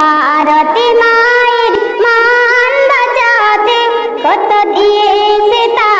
ভারতে মায়ের মান বাঁচাতে কত দিয়েছে তা